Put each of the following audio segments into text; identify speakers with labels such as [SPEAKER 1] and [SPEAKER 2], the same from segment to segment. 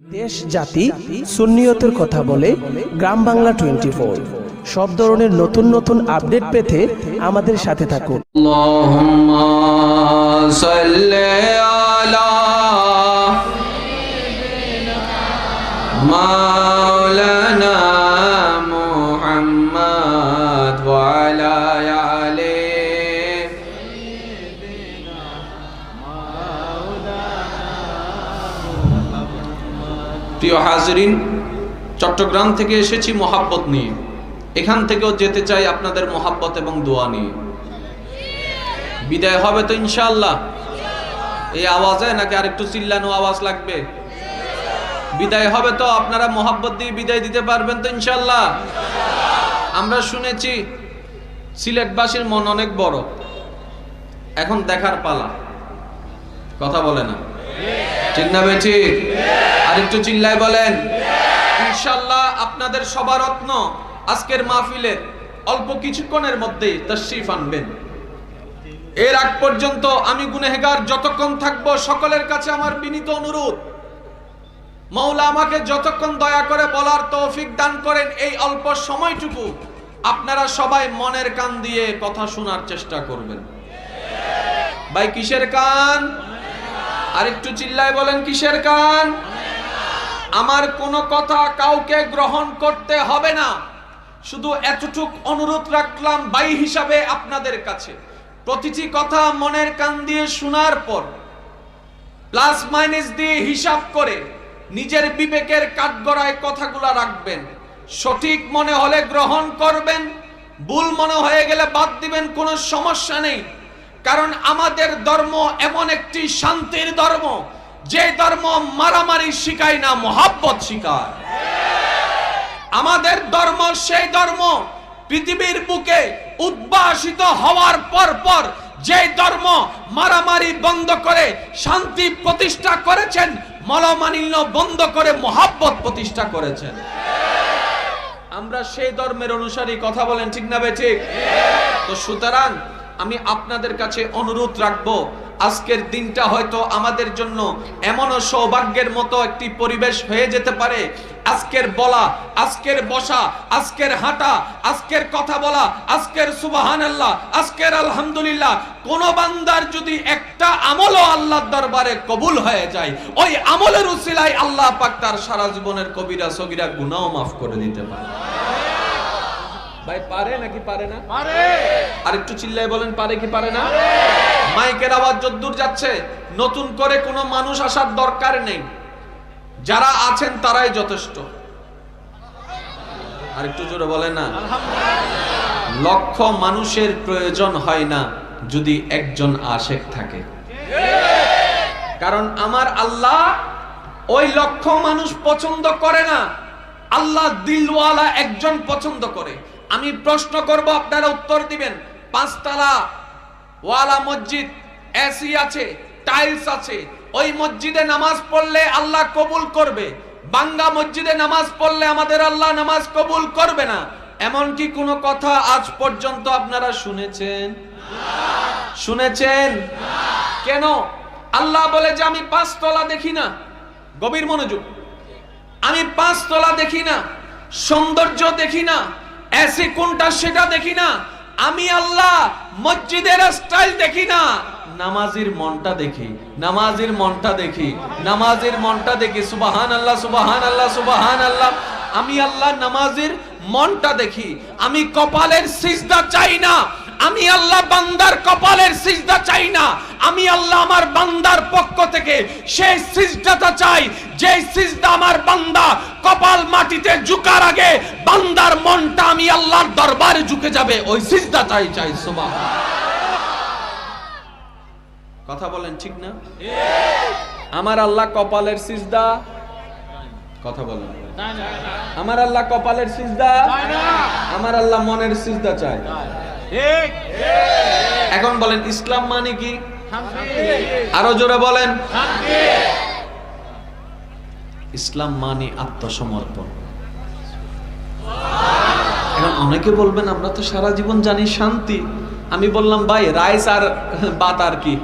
[SPEAKER 1] দেশ, জাতি, সুন্নিয়তের কথা বলে গ্রাম বাংলা টোয়েন্টি ফোর সব ধরনের নতুন নতুন আপডেট পেতে আমাদের সাথে থাকুন।
[SPEAKER 2] মা প্রিয় হাজরিন, চট্টগ্রাম থেকে এসেছি মোহাব্বত নিয়ে। এখান থেকেও যেতে চাই আপনাদের মোহাব্বত এবং দোয়া নিয়ে। বিদায় হবে তো ইনশাল্লাহ এই আওয়াজে নাকি আরেকটু চিল্লানো আওয়াজ লাগবে? বিদায় হবে তো আপনারা মোহাব্বত দিয়ে বিদায় দিতে পারবেন তো ইনশাল্লাহ আমরা শুনেছি, সিলেটবাসীর মন অনেক বড়। এখন দেখার পালা। কথা বলে না। ঠিক না বেঠি আর একটু চিল্লায় বলেন? ইনশাল্লাহ আপনাদের সবার রত্ন আজকের মাহফিলের অল্প কিছুক্ষণের মধ্যেই তশরিফ আনবেন। এর আগ পর্যন্ত আমি গুনেহগার যতক্ষণ থাকব, সকলের কাছে আমার বিনীত অনুরোধ। মৌলা আমাকে যতক্ষণ দয়া করে বলার তৌফিক দান করেন এই অল্প সময়টুকু, আপনারা সবাই মনের কান দিয়ে কথা শোনার চেষ্টা করবেন। ভাই, কিসের কান? আরেকটু চিল্লায় বলেন, কিসের কান? আমার কোনো কথা কাউকে গ্রহণ করতে হবে না। শুধু এতটুক অনুরোধ রাখলাম বাই হিসাবে আপনাদের কাছে। প্রতিটি কথা মনের কান দিয়ে শোনার পর, প্লাস মাইনাস দিয়ে হিসাব করে নিজের বিবেকের কাঠগড়ায় কথাগুলো রাখবেন। সঠিক মনে হলে গ্রহণ করবেন, ভুল মনে হয়ে গেলে বাদ দিবেন, কোনো সমস্যা নেই। কারণ আমাদের ধর্ম এমন একটি শান্তির ধর্ম যে ধর্ম মারামারি শিখায় না, মোহাব্বত শিখায়। আমাদের ধর্ম, সেই ধর্ম পৃথিবীর বুকে উদ্ভাসিত হওয়ার পর পর যে ধর্ম মারামারি বন্ধ করে, শান্তি প্রতিষ্ঠা করেছেন মলমানিন্য বন্ধ করে, মোহাব্বত প্রতিষ্ঠা করেছেন। আমরা সেই ধর্মের অনুসারী, কথা বলেন ঠিক না বে ঠিক? তো সুতরাং আমি আপনাদের কাছে অনুরোধ রাখব আজকের দিনটা হয়তো আমাদের জন্য এমনও সৌভাগ্যের মতো একটি পরিবেশ হয়ে যেতে পারে। আজকের বলা, আজকের বসা, আজকের হাঁটা, আজকের কথা বলা, আজকের সুবাহান আল্লাহ আজকের আলহামদুলিল্লাহ, কোন বান্দার যদি একটা আমলও আল্লাহর দরবারে কবুল হয়ে যায়, ওই আমলের উসিলায় আল্লাহ পাক তার সারা জীবনের কবিরা সগিরা গুনাও মাফ করে দিতে পারে। ভাই পারে নাকি পারে না? পারে। আর একটু চিল্লায় বলেন পারে কি পারে না? মাইকের আওয়াজ যদ্দূর যাচ্ছে নতুন করে কোনো মানুষ আসার দরকার নেই। যারা আছেন তারাই যথেষ্ট। আর একটু জোরে বলেন না। লক্ষ মানুষের প্রয়োজন হয় না যদি একজন আশেক থাকে। কারণ আমার আল্লাহ ওই লক্ষ মানুষ পছন্দ করে না। আল্লাহ দিলওয়ালা একজন পছন্দ করে। আমি প্রশ্ন করব, আপনারা উত্তর দিবেন। পাঁচতলা, ওয়ালা মসজিদ এসি আছে টাইলস আছে। ওই মসজিদে নামাজ পড়লে আল্লাহ কবুল করবে। বাঙ্গা মসজিদে নামাজ পড়লে আমাদের আল্লাহ নামাজ কবুল করবে না। এমন কি কোনো কথা আজ পর্যন্ত আপনারা শুনেছেন? শুনেছেন? কেন? আল্লাহ বলে যে আমি পাঁচতলা দেখি না। গভীর মনোযোগ। আমি পাঁচতলা দেখি না। সৌন্দর্য দেখি না। এসি কোনটা সেটা দেখি না আমি আল্লাহ মসজিদের স্টাইল দেখি না নামাজির মনটা দেখি নামাজির মনটা দেখি নামাজির মনটা দেখি সুবাহান আল্লাহ সুবাহান আল্লাহ সুবাহান আল্লাহ আমি আল্লাহ নামাজির মনটা দেখি আমি কপালের সিজদা চাই না আমি আল্লাহ বান্দার কপালের সিজদা চাই না। আমি আল্লাহ আমার বান্দার পক্ষ থেকে সেই সিজদাটা চাই যে সিজদা আমার বান্দা কপাল মাটিতে ঝুকার আগে বান্দার মনটা আমি আল্লাহর দরবারে ঝুঁকে যাবে। ওই সিজদা চাই চাই সুবহান কথা বলেন ঠিক না? আমার আল্লাহ কপালের সিজদা? কথা বলেন। আমার আল্লাহ কপালের সিজদা? আমার আল্লাহ মনের সিজদা চায় এখন বলেন ইসলাম মানে কি? আরও জোরে বলেন। ইসলাম মানে আত্মসমর্পণ। এখন অনেকে বলবেন আমরা তো সারা জীবন জানি শান্তি। আমি বললাম ভাই রাইস আর বাত আর কি?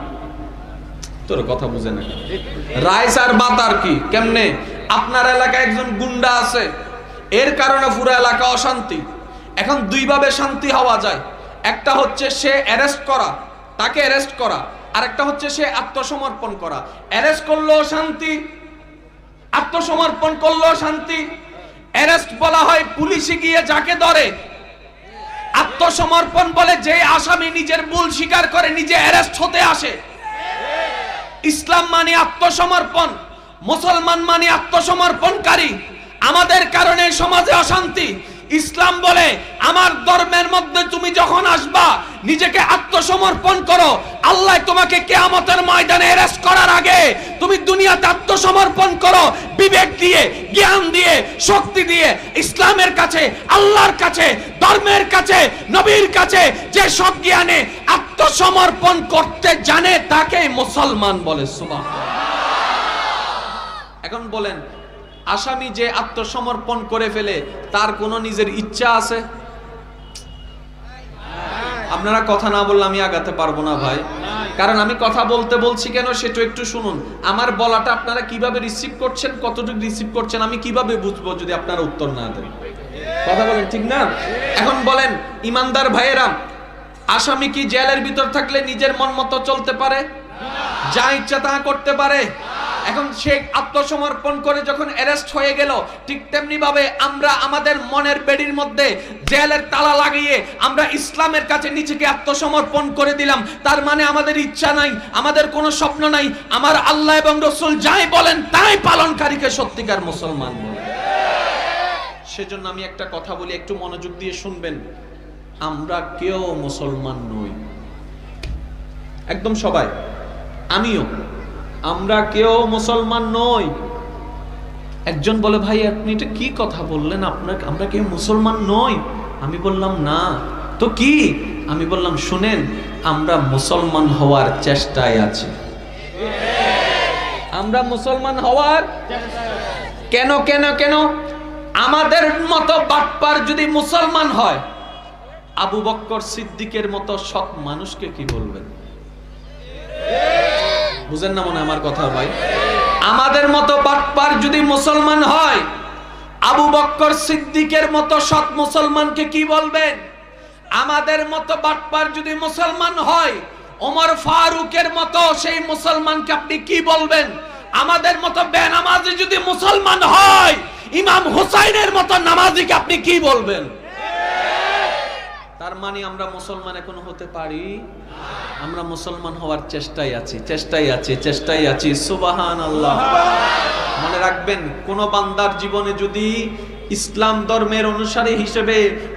[SPEAKER 2] তোর কথা বুঝে না। রাইস আর বাত আর কি? কেমনে? আপনার এলাকায় একজন গুন্ডা আছে। এর কারণে পুরো এলাকা অশান্তি। এখন দুইভাবে শান্তি হওয়া যায়। একটা হচ্ছে সে অ্যারেস্ট করা, তাকে অ্যারেস্ট করা আর একটা হচ্ছে সে আত্মসমর্পণ করা। অ্যারেস্ট করলেও শান্তি, আত্মসমর্পণ করলেও শান্তি। অ্যারেস্ট বলা হয় পুলিশে গিয়ে যাকে ধরে। আত্মসমর্পণ বলে যে আসামি নিজের ভুল স্বীকার করে নিজে অ্যারেস্ট হতে আসে। ইসলাম মানে আত্মসমর্পণ, মুসলমান মানে আত্মসমর্পণকারী। আমাদের কারণে সমাজে অশান্তি ইসলাম বলে, আমার ধর্মের মধ্যে তুমি যখন আসবা, নিজেকে আত্মসমর্পণ করো। আল্লাহ তোমাকে কেয়ামতের ময়দানে অ্যারেস্ট করার আগে তুমি দুনিয়াতে আত্মসমর্পণ করো, বিবেক দিয়ে, জ্ঞান দিয়ে, শক্তি দিয়ে, ইসলামের কাছে, আল্লাহর কাছে, ধর্মের কাছে, নবীর কাছে যে সব জ্ঞানে আত্মসমর্পণ করতে জানে তাকে মুসলমান বলে সুবহান এখন বলেন আসামি যে আত্মসমর্পণ করে ফেলে, তার কোনো নিজের ইচ্ছা আছে? আপনারা কথা না বললে আমি আগাতে পারব না ভাই। কারণ আমি কথা বলতে বলছি কেন সেটা একটু শুনুন। আমার বলাটা আপনারা কীভাবে রিসিভ করছেন, কতটুকু রিসিভ করছেন, আমি কীভাবে বুঝব যদি আপনারা উত্তর না দেন? কথা বলেন, ঠিক না? এখন বলেন, ইমানদার ভাইয়েরা, আসামি কি জেলের ভিতর থাকলে নিজের মন মতো চলতে পারে? যা ইচ্ছা তা করতে পারে। এখন সে আত্মসমর্পণ করে যখন অ্যারেস্ট হয়ে গেল, ঠিক তেমনি ভাবে আমরা আমাদের মনের বেডির মধ্যে জেলের তালা লাগিয়ে আমরা ইসলামের কাছে নিজেকে আত্মসমর্পণ করে দিলাম। তার মানে আমাদের ইচ্ছা নাই, আমাদের কোনো স্বপ্ন নাই। আমার আল্লাহ এবং রসুল যাই বলেন, তাই পালনকারীকে সত্যিকার মুসলমান সেজন্য আমি একটা কথা বলি, একটু মনোযোগ দিয়ে শুনবেন। আমরা কেউ মুসলমান নই। একদম সবাই, আমিও। আমরা কেউ মুসলমান নই। একজন বলে, ভাই, আপনি এটা কি কথা বললেন? আপনার, আমরা কেউ মুসলমান নই। আমি বললাম, না। তো কি? আমি বললাম, শুনেন, আমরা মুসলমান হওয়ার চেষ্টায় আছি। আমরা মুসলমান হওয়ার কেন কেন কেন? আমাদের মতো বাটপার যদি মুসলমান হয়, আবু বক্কর সিদ্দিকের মতো সৎ মানুষকে কি বলবেন? বুঝেন না মনে আমার কথা ভাই। আমাদের মতো বাটপার যদি মুসলমান হয়, আবু বক্কর সিদ্দিকের মতো সৎ মুসলমানকে কি বলবেন? আমাদের মতো বাটপার যদি মুসলমান হয়, ওমর ফারুকের মতো সেই মুসলমানকে আপনি কি বলবেন? আমাদের মতো বেনামাজি যদি মুসলমান হয়, ইমাম হুসাইনের মতো নামাজিকে আপনি কি বলবেন? তার মানে আমরা মুসলমান এখনও হতে পারি? আমরা মুসলমান হওয়ার চেষ্টাই আছি চেষ্টাই আছি চেষ্টাই আছি। সুবাহান আল্লাহ মনে রাখবেন, কোন বান্দার জীবনে যদি ইসলাম ধর্মের অনুসারী হিসেবে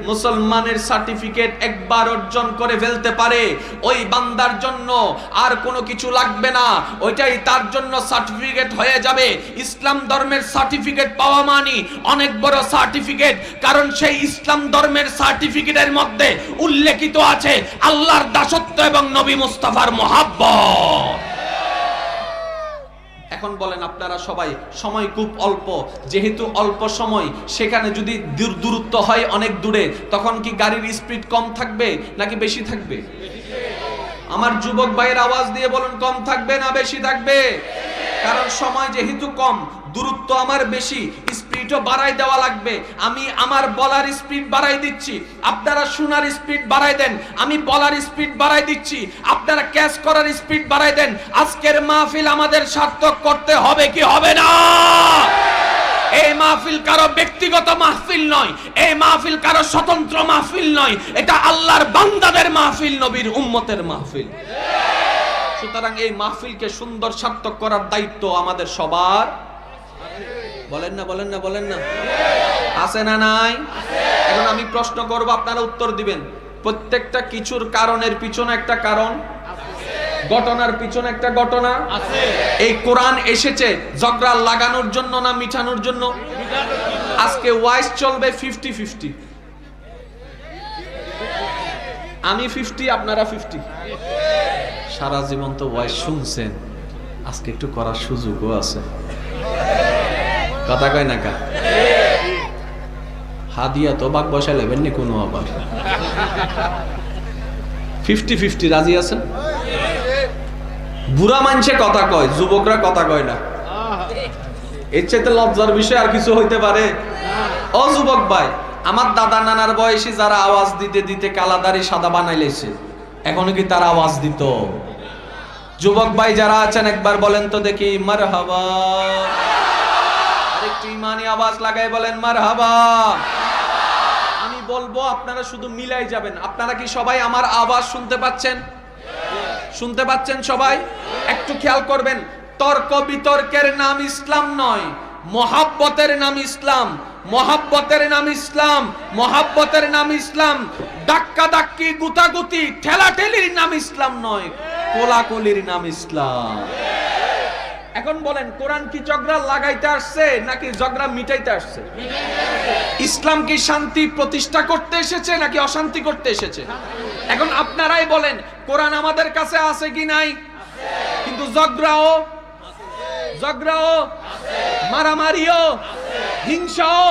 [SPEAKER 2] মুসলমানের সার্টিফিকেট একবার অর্জন করে ফেলতে পারে। ওই বান্দার জন্য আর কোনো কিছু লাগবে না। ওইটাই তার জন্য সার্টিফিকেট হয়ে যাবে। ইসলাম ধর্মের সার্টিফিকেট পাওয়া মানি অনেক বড় সার্টিফিকেট, কারণ সেই ইসলাম ধর্মের সার্টিফিকেটের মধ্যে উল্লেখিত আছে আল্লাহর দাসত্ব এবং নবী মুস্তাফার মহাব্বত। এখন বলেন আপনারা সবাই, সময় খুব অল্প। যেহেতু অল্প সময়, সেখানে যদি দূর- দূরত্ব হয় অনেক দূরে, তখন কি গাড়ির স্পিড কম থাকবে নাকি বেশি থাকবে? আমার যুবক ভাইয়ের আওয়াজ দিয়ে বলুন, কম থাকবে না বেশি থাকবে? কারণ সময় যেহেতু কম দূরত্ব আমার বেশি স্পিডও বাড়াই দেওয়া লাগবে। আমি আমার বলার স্পিড বাড়াই দিচ্ছি। আপনারা শোনার স্পিড বাড়াই দেন। আমি বলার স্পিড বাড়াই দিচ্ছি। আপনারা ক্যাচ করার স্পিড বাড়াই দেন। আজকের মাহফিল আমাদের সার্থক করতে হবে কি হবে না? এই মাহফিল কারও ব্যক্তিগত মাহফিল নয়। এই মাহফিল কারও স্বতন্ত্র মাহফিল নয়। এটা আল্লাহর বান্দাদের মাহফিল, নবীর উম্মতের মাহফিল। সুতরাং এই মাহফিলকে সুন্দর সার্থক করার দায়িত্ব আমাদের সবার। বলেন না বলেন না বলেন না। আছে না নাই? এখন আমি প্রশ্ন করব, আপনারা উত্তর দিবেন। প্রত্যেকটা কিছুর কারণের পিছনে একটা কারণ। ঘটনার পিছনে একটা ঘটনা। এই কোরআন এসেছে ঝগড়া লাগানোর জন্য না মিঠানোর জন্য? আজকে ওয়াইস চলবে ফিফটি ফিফটি আমি ফিফটি আপনারা ফিফটি সারা জীবন তো ভয়েস শুনছেন। আজকে একটু করার সুযোগও আছে। কথা কয় না কা? হাদিয়া তো বাক বসায় লেবেন নি কোনো আবার ফিফটি ফিফটি রাজি আছেন? বুড়া মানুষে কথা কয়, যুবকরা কথা কয় না। এর চাইতে লজ্জার বিষয় আর কিছু হইতে পারে? ও যুবক ভাই, আমার দাদা নানার বয়সী যারা আওয়াজ দিতে দিতে কালাদারি সাদা বানাইলেছে এখনও কি তার আওয়াজ দিত? যুবক ভাই যারা আছেন, একবার বলেন তো দেখি মার হাবা ইমানি আওয়াজ লাগাই বলেন মার হাবা আমি বলব, আপনারা শুধু মিলাই যাবেন। আপনারা কি সবাই আমার আওয়াজ শুনতে পাচ্ছেন? শুনতে পাচ্ছেন সবাই? একটু খেয়াল করবেন, তর্ক বিতর্কের নাম ইসলাম নয়, মহাব্বতের নাম ইসলাম, মহাব্বতের নাম ইসলাম, মহাব্বতের নাম ইসলাম ডাক্কা ডাক্কি গুতাগুতি, ঠেলাঠেলির নাম ইসলাম নয়, কোলাকুলির নাম ইসলাম। এখন বলেন, কোরআন কি ঝগড়া লাগাইতে আসছে নাকি ঝগড়া মিটাইতে আসছে? ইসলাম কি শান্তি প্রতিষ্ঠা করতে এসেছে নাকি অশান্তি করতে এসেছে? এখন আপনারাই বলেন, কোরআন আমাদের কাছে আছে কি নাই? কিন্তু ঝগড়াও ঝগড়াও, মারামারিও, হিংসাও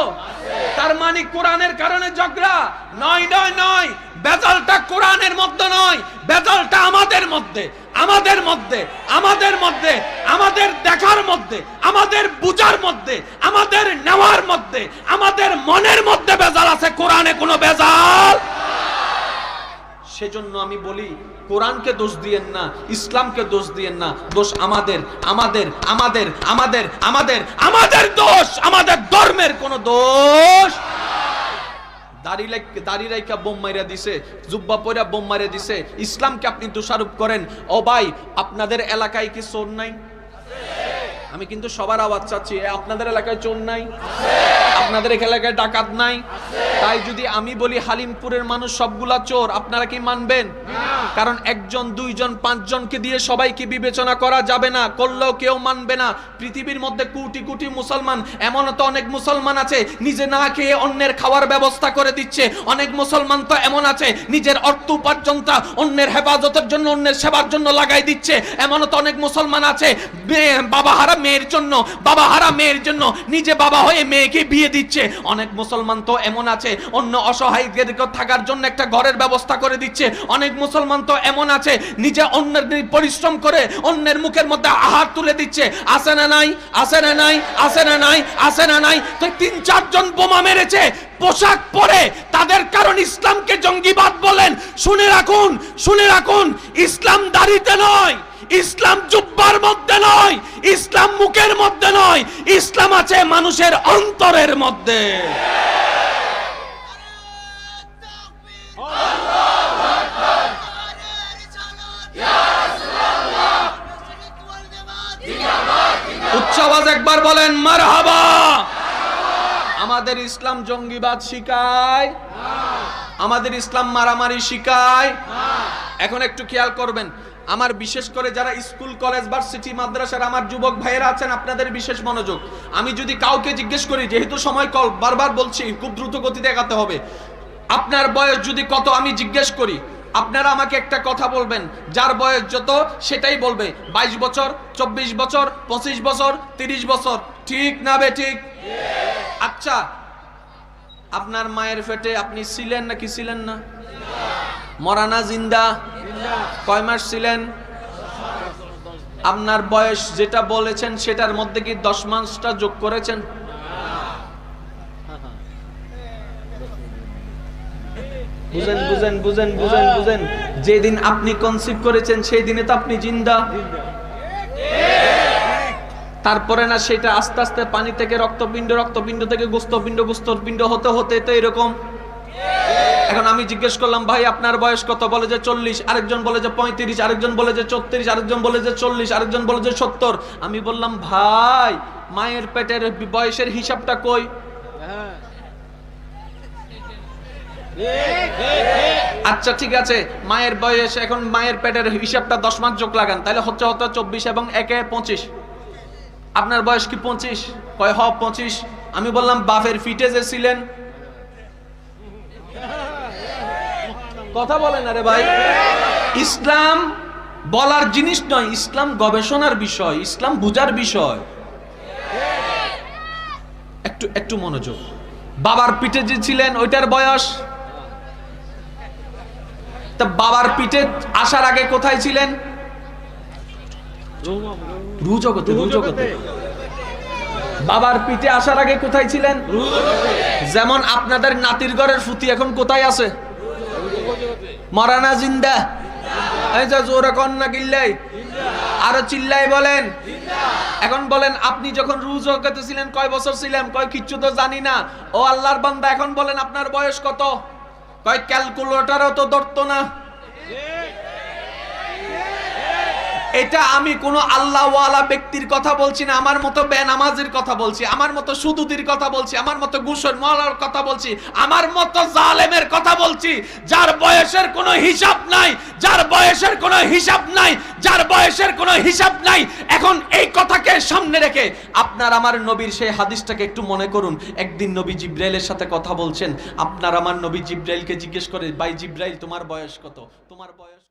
[SPEAKER 2] তার মানে কোরআনের কারণে ঝগড়া? নয় নয় নয়। বেজালটা কোরআনের মধ্যে নয়, বেজালটা আমাদের মধ্যে আমাদের মধ্যে আমাদের মধ্যে, আমাদের দেখার মধ্যে, আমাদের বুঝার মধ্যে, আমাদের নেওয়ার মধ্যে, আমাদের মনের মধ্যে বেজাল আছে, কোরআনে কোনো বেজাল? সেজন্য আমি বলি কোরআনকে দোষ দিয়েন না, ইসলামকে দোষ দিয়েন না, দোষ আমাদের আমাদের আমাদের আমাদের আমাদের আমাদের দোষ, আমাদের ধর্মের কোনো দোষ। দাড়ি দাড়ি রাইকা বোম মাইরা দিছে, জুব্বা পয়রা বোম মাইরা দিছে, ইসলামকে আপনি দোষারোপ করেন। ও ভাই, আপনাদের এলাকায় কি চোর নাই? আমি কিন্তু সবার আওয়াজ চাচ্ছি আপনাদের এলাকায় চোর নাই? আপনাদের এলাকায় ডাকাত নাই? তাই যদি আমি বলি হালিমপুরের মানুষ সবগুলা চোর, আপনারা কি মানবেন? কারণ একজন, দুইজন, পাঁচজনকে দিয়ে সবাইকে বিবেচনা করা যাবে না, করলেও কেউ মানবে না। পৃথিবীর মধ্যে কোটি কোটি মুসলমান এমন তো অনেক মুসলমান আছে, নিজে না খেয়ে অন্যের খাওয়ার ব্যবস্থা করে দিচ্ছে। অনেক মুসলমান তো এমন আছে, নিজের অর্থ উপার্জনটা অন্যের হেফাজতের জন্য, অন্যের সেবার জন্য লাগাই দিচ্ছে। এমন তো অনেক মুসলমান আছে বাবা হারা মেয়ের জন্য, বাবা হারা মেয়ের জন্য, নিজে বাবা হয়ে মেয়েকে বিয়ে দিচ্ছে। অনেক মুসলমান তো এমন আছে অন্য অসহায়দের থাকার জন্য একটা ঘরের ব্যবস্থা করে দিচ্ছে। অনেক মুসলমান তো এমন আছে, নিজে অন্যের পরিশ্রম করে অন্যের মুখের মধ্যে আহার তুলে দিচ্ছে। আসে না নাই? আসে না নাই? আসে না নাই? আসে না নাই? তো তিন, চারজন বোমা মেরেছে, পোশাক পরে তাদের কারণ ইসলামকে জঙ্গিবাদ বলেন। শুনে রাখুন শুনে রাখুন, ইসলাম দাড়িতে নয়, ইসলাম জুব্বার মধ্যে নয়, ইসলাম মুখের মধ্যে নয়, ইসলাম আছে মানুষের অন্তরের মধ্যে। বলেন, মারহাবা। আমাদের ইসলাম জঙ্গিবাদ শিখায় আমাদের ইসলাম মারামারি শিখায় এখন একটু খেয়াল করবেন, আমার বিশেষ করে যারা স্কুল, কলেজ, ভার্সিটি, মাদ্রাসার আমার যুবক ভাইয়েরা আছেন, আপনাদের বিশেষ মনোযোগ। আমি যদি কাউকে জিজ্ঞেস করি, যেহেতু সময় কল, বারবার বলছি, খুব দ্রুত গতিতে এগাতে হবে। আপনার বয়স যদি কত, আমি জিজ্ঞেস করি। আপনারা আমাকে একটা কথা বলবেন, যার বয়স যত, সেটাই বলবে। বাইশ বছর, চব্বিশ বছর, পঁচিশ বছর, তিরিশ বছর। ঠিক না বে, ঠিক? আচ্ছা আপনার মায়ের পেটে আপনি ছিলেন নাকি ছিলেন না? মরানা জিন্দা? কয় মাস ছিলেন? আপনার বয়স যেটা বলেছেন, সেটার মধ্যে কি দশ মাসটা যোগ করেছেন? বুঝেন বুঝেন বুঝেন বুঝেন বুঝেন। যেদিন আপনি কনসিভ করেছেন সেই দিনে তো আপনি জিন্দা। তারপরে না সেটা আস্তে আস্তে পানি থেকে রক্তপিণ্ড রক্তপিণ্ড থেকে গুস্তপিণ্ড গুস্তপিণ্ড হতে হতে তো এরকম। এখন আমি জিজ্ঞেস করলাম, ভাই, আপনার বয়স কত? বলে যে চল্লিশ। আরেকজন বলে যে পঁয়ত্রিশ। আরেকজন বলে যে চৌত্রিশ। আরেকজন বলে যে চল্লিশ। আরেকজন বলে যে সত্তর। আমি বললাম, ভাই, মায়ের পেটের বয়সের হিসাবটা কই? আচ্ছা ঠিক আছে। মায়ের বয়স এখন মায়ের পেটের হিসাবটা দশ মাস যোগ লাগান। তাহলে হচ্ছে হতো চব্বিশ এবং একে পঁচিশ। আপনার বয়স কি পঁচিশ? কয়, হ, পঁচিশ। আমি বললাম বাফের ফিটে যে ছিলেন। কথা বলেন আরে ভাই। ইসলাম বলার জিনিস নয়, ইসলাম গবেষণার বিষয়, ইসলাম বুঝার বিষয়। একটু একটু মনোযোগ। বাবার পিঠে যে ছিলেন, ওইটার বয়স? তা বাবার পিঠে আসার আগে কোথায় ছিলেন? বাবার পিঠে আসার আগে কোথায় ছিলেন? যেমন আপনাদের নাতির ঘরের ফুতি এখন কোথায় আছে? মরানা জিন্দা। এই যে জোরে কন্যা কিল্লাই। আরও চিল্লাই বলেন। এখন বলেন আপনি যখন রুজ ছিলেন কয় বছর ছিলেন? কয় কিচ্ছু তো জানি না। ও আল্লাহর বান্দা এখন বলেন আপনার বয়স কত? কয় ক্যালকুলেটারও তো ধরতো না। এটা আমি কোনো আল্লাহওয়ালা ব্যক্তির কথা বলছি না, আমার মতো বেনামাজির কথা বলছি, আমার মতো সুদুতির কথা বলছি, আমার মতো গুসর মলার কথা বলছি, আমার মতো জালেমের কথা বলছি, যার বয়সের কোনো হিসাব নাই, যার বয়সের কোনো হিসাব নাই, যার বয়সের কোনো হিসাব নাই, এখন এই কথাকে সামনে রেখে আপনার আমার নবীর সেই হাদিসটাকে একটু মনে করুন। একদিন নবী জিব্রাইলের সাথে কথা বলছেন, আপনার আমার নবী জিব্রাইলকে জিজ্ঞেস করে, ভাই জিব্রাইল, তোমার বয়স কত? তোমার বয়স